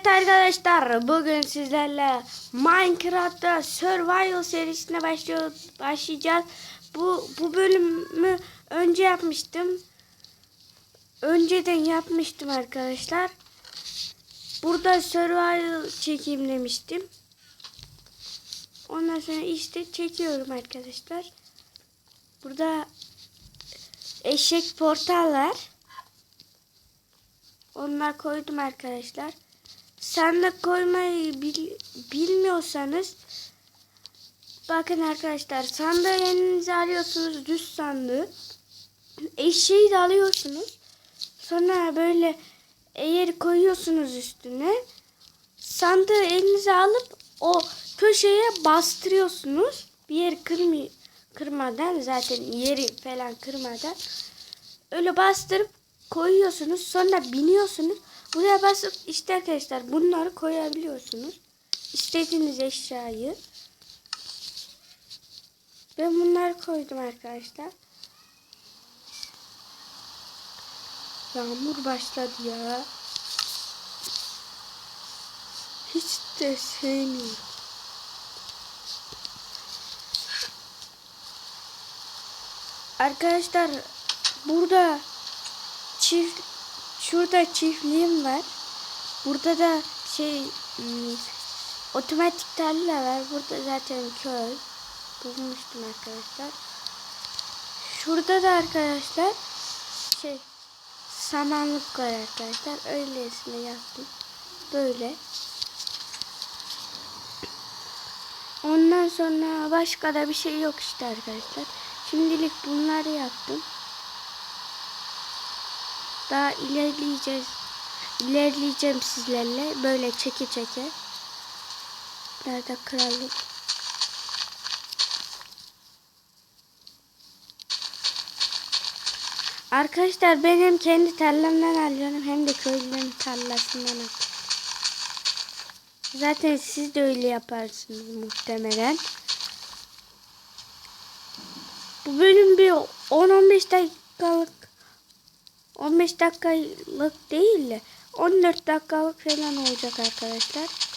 Evet arkadaşlar bugün sizlerle Minecraft'ta Survival serisine başlıyor, başlayacağız. Bu bu bölümü önce yapmıştım. Önceden yapmıştım arkadaşlar. Burada Survival çekeyim demiştim. Ondan sonra işte çekiyorum arkadaşlar. Burada eşek portal var. Onlar koydum arkadaşlar. Sandık koymayı bil- bilmiyorsanız bakın arkadaşlar sandığı elinize alıyorsunuz düz sandığı. Eşeği de alıyorsunuz. Sonra böyle eğer koyuyorsunuz üstüne sandığı elinize alıp o köşeye bastırıyorsunuz. Bir yer kırmı kırmadan zaten yeri falan kırmadan öyle bastırıp koyuyorsunuz. Sonra biniyorsunuz. Buraya basıp işte arkadaşlar bunları koyabiliyorsunuz. İstediğiniz eşyayı. Ben bunları koydum arkadaşlar. Yağmur başladı ya. Hiç de sevmiyorum. Arkadaşlar burada çift şurada çiftliğim var. Burada da şey hmm, otomatik tarla var. Burada zaten köy. Bulmuştum arkadaşlar. Şurada da arkadaşlar şey samanlık var arkadaşlar. Öylesine yaptım. Böyle. Ondan sonra başka da bir şey yok işte arkadaşlar. Şimdilik bunları yaptım. Daha ilerleyeceğiz. İlerleyeceğim sizlerle. Böyle çeke çeke. Nerede krallık? Arkadaşlar ben hem kendi tarlamdan alıyorum hem de köylülerin tarlasından. Zaten siz de öyle yaparsınız muhtemelen. Bu bölüm bir 10-15 dakikalık 15 dakikalık değil de 14 dakikalık falan olacak arkadaşlar.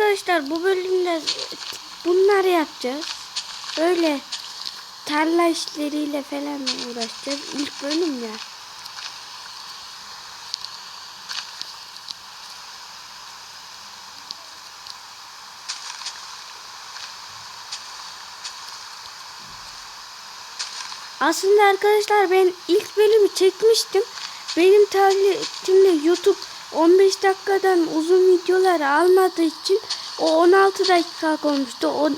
Arkadaşlar bu bölümde bunları yapacağız. Böyle tarla işleriyle falan uğraşacağız. İlk bölüm ya. Aslında arkadaşlar ben ilk bölümü çekmiştim. Benim tabletimde YouTube 15 dakikadan uzun videolar almadığı için o 16 dakika olmuştu. Onu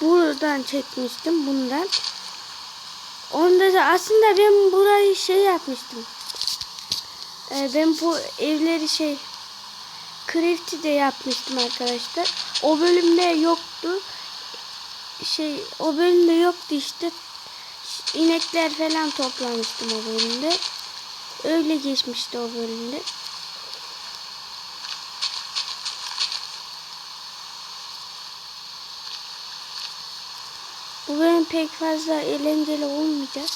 buradan çekmiştim bundan. Onda da aslında ben burayı şey yapmıştım. Ee, ben bu evleri şey Craft'i de yapmıştım arkadaşlar. O bölümde yoktu. Şey o bölümde yoktu işte. İnekler falan toplamıştım o bölümde. Öyle geçmişti o bölümde. Bu bölüm pek fazla eğlenceli olmayacak.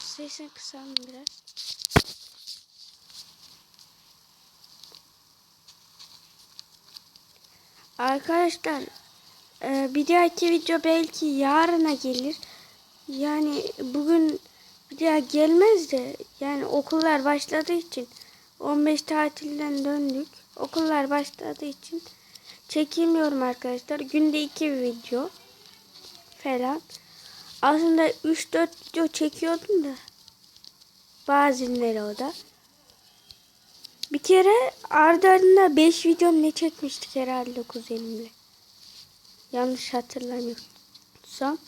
Sesini kısalım biraz. Arkadaşlar e, bir dahaki video belki yarına gelir. Yani bugün bir daha gelmez de yani okullar başladığı için 15 tatilden döndük. Okullar başladığı için çekemiyorum arkadaşlar. Günde iki video falan. Aslında 3-4 video çekiyordum da. Bazenleri o da. Bir kere ardı ardına 5 video ne çekmiştik herhalde kuzenimle. Yanlış hatırlamıyorsam.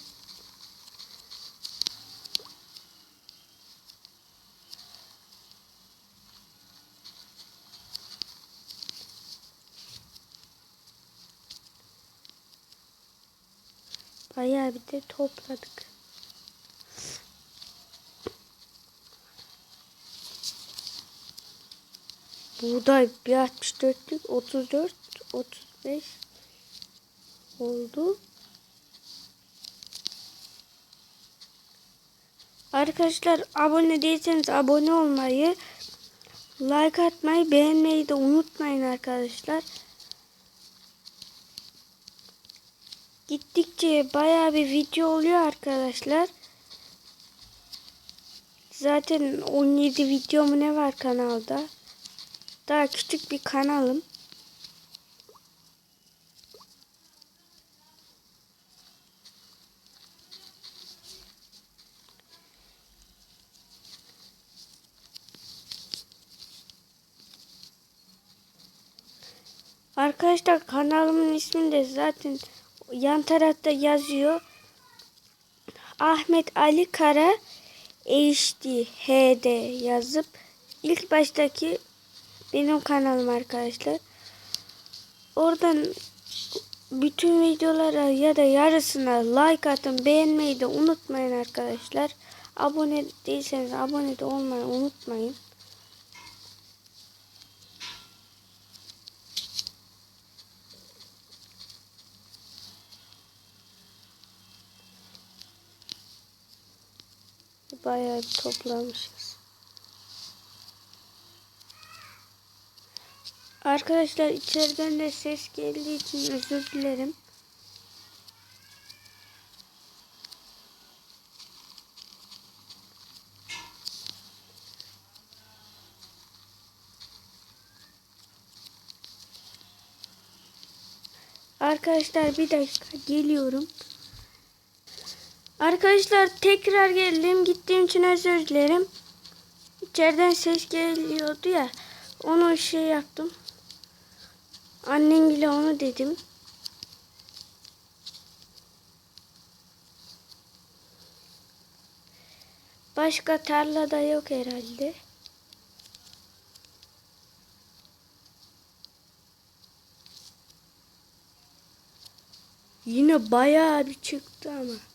Bayağı bir de topladık. Buğday bir 64'lük 34 35 oldu. Arkadaşlar abone değilseniz abone olmayı, like atmayı, beğenmeyi de unutmayın arkadaşlar. Gittikçe bayağı bir video oluyor arkadaşlar. Zaten 17 video mu ne var kanalda. Daha küçük bir kanalım. Arkadaşlar kanalımın ismini de zaten yan tarafta yazıyor. Ahmet Ali Kara HD HD yazıp ilk baştaki benim kanalım arkadaşlar. Oradan bütün videolara ya da yarısına like atın, beğenmeyi de unutmayın arkadaşlar. Abone değilseniz abone de olmayı unutmayın. Bayağı bir toplamışız. Arkadaşlar içeriden de ses geldiği için özür dilerim. Arkadaşlar bir dakika geliyorum. Arkadaşlar tekrar geldim. Gittiğim için özür dilerim. İçeriden ses geliyordu ya. Onu şey yaptım. Annemle onu dedim. Başka tarlada yok herhalde. Yine bayağı bir çıktı ama.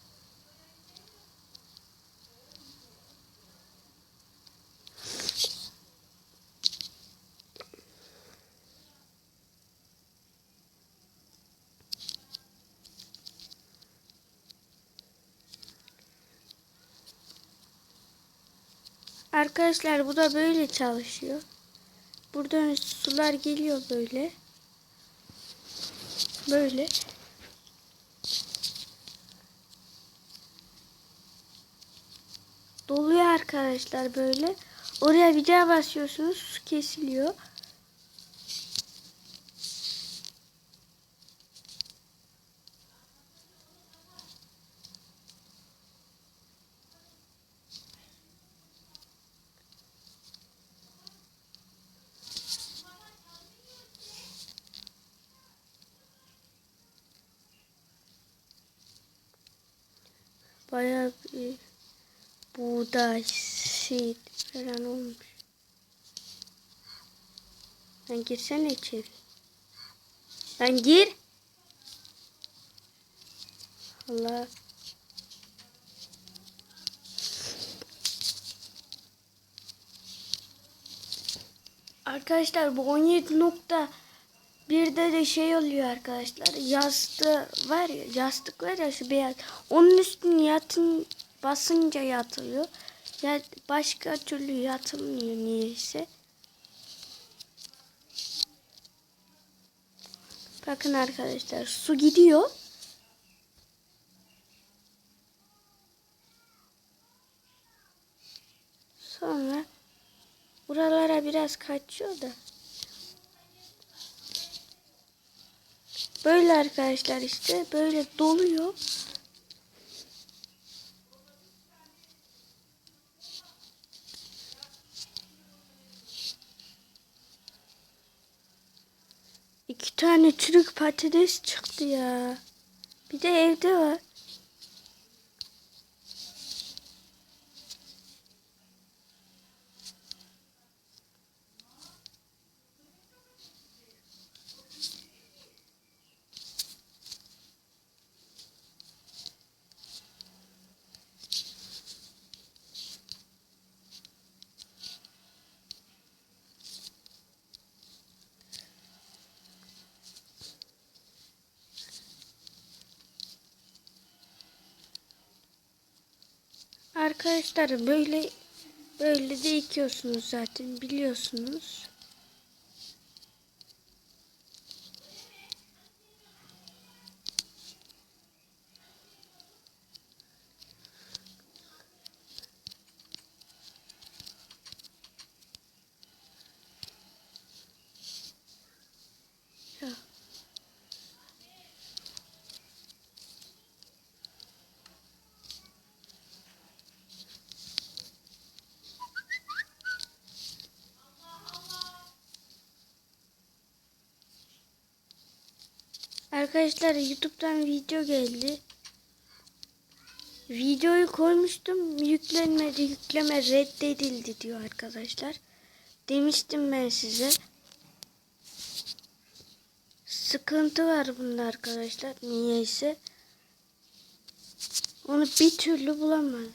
Arkadaşlar bu da böyle çalışıyor. Buradan sular geliyor böyle. Böyle. Doluyor arkadaşlar böyle. Oraya bir daha basıyorsunuz su kesiliyor. Bayağı bir buğday, şey falan olmuş. Lan girsene içeri. Lan gir. Allah. Arkadaşlar bu 17 nokta bir de şey oluyor arkadaşlar. Yastığı var ya, yastık var ya şu beyaz. Onun üstüne yatın basınca yatıyor. Ya başka türlü yatılmıyor niyeyse. Bakın arkadaşlar su gidiyor. Sonra buralara biraz kaçıyor da. Böyle arkadaşlar işte böyle doluyor. İki tane çürük patates çıktı ya. Bir de evde var. Arkadaşlar böyle böyle de ekiyorsunuz zaten biliyorsunuz. Ya. Arkadaşlar YouTube'dan video geldi. Videoyu koymuştum. Yüklenmedi. Yükleme reddedildi diyor arkadaşlar. Demiştim ben size. Sıkıntı var bunda arkadaşlar. Niyeyse. Onu bir türlü bulamadım.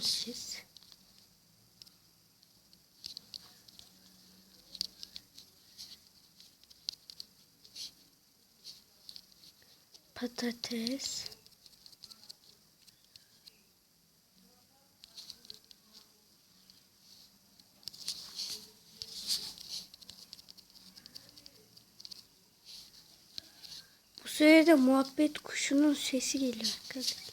Gitmişiz. Patates. Sırada muhabbet kuşunun sesi geliyor arkadaşlar.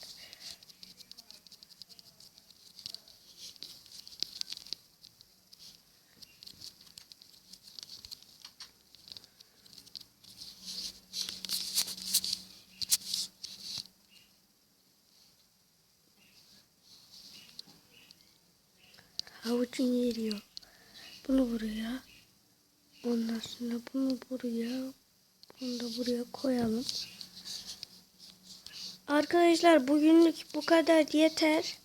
Havucun yeri yok. Bunu buraya. Ondan sonra bunu buraya. Bunu da buraya koyalım. Arkadaşlar bugünlük bu kadar yeter.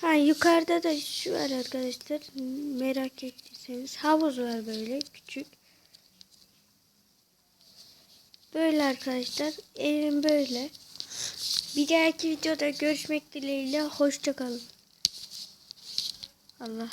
Ha yukarıda da şu var arkadaşlar. Merak ettiyseniz havuz var böyle küçük. Böyle arkadaşlar. Evim böyle. Bir dahaki videoda görüşmek dileğiyle. Hoşçakalın. Allah.